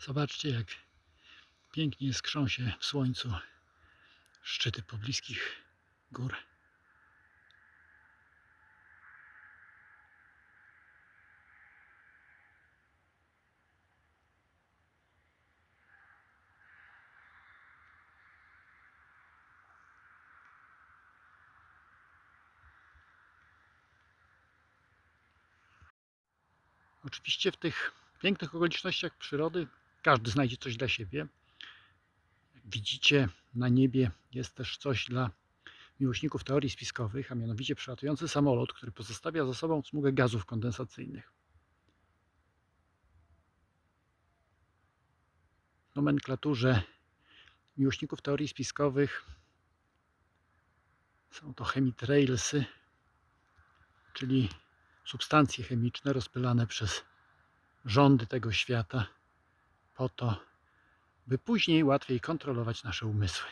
Zobaczcie, jak pięknie skrzą się w słońcu szczyty pobliskich gór. Oczywiście w tych pięknych okolicznościach przyrody każdy znajdzie coś dla siebie. Widzicie, na niebie jest też coś dla miłośników teorii spiskowych, a mianowicie przelatujący samolot, który pozostawia za sobą smugę gazów kondensacyjnych. W nomenklaturze miłośników teorii spiskowych są to chemitrailsy, czyli substancje chemiczne rozpylane przez rządy tego świata po to, by później łatwiej kontrolować nasze umysły.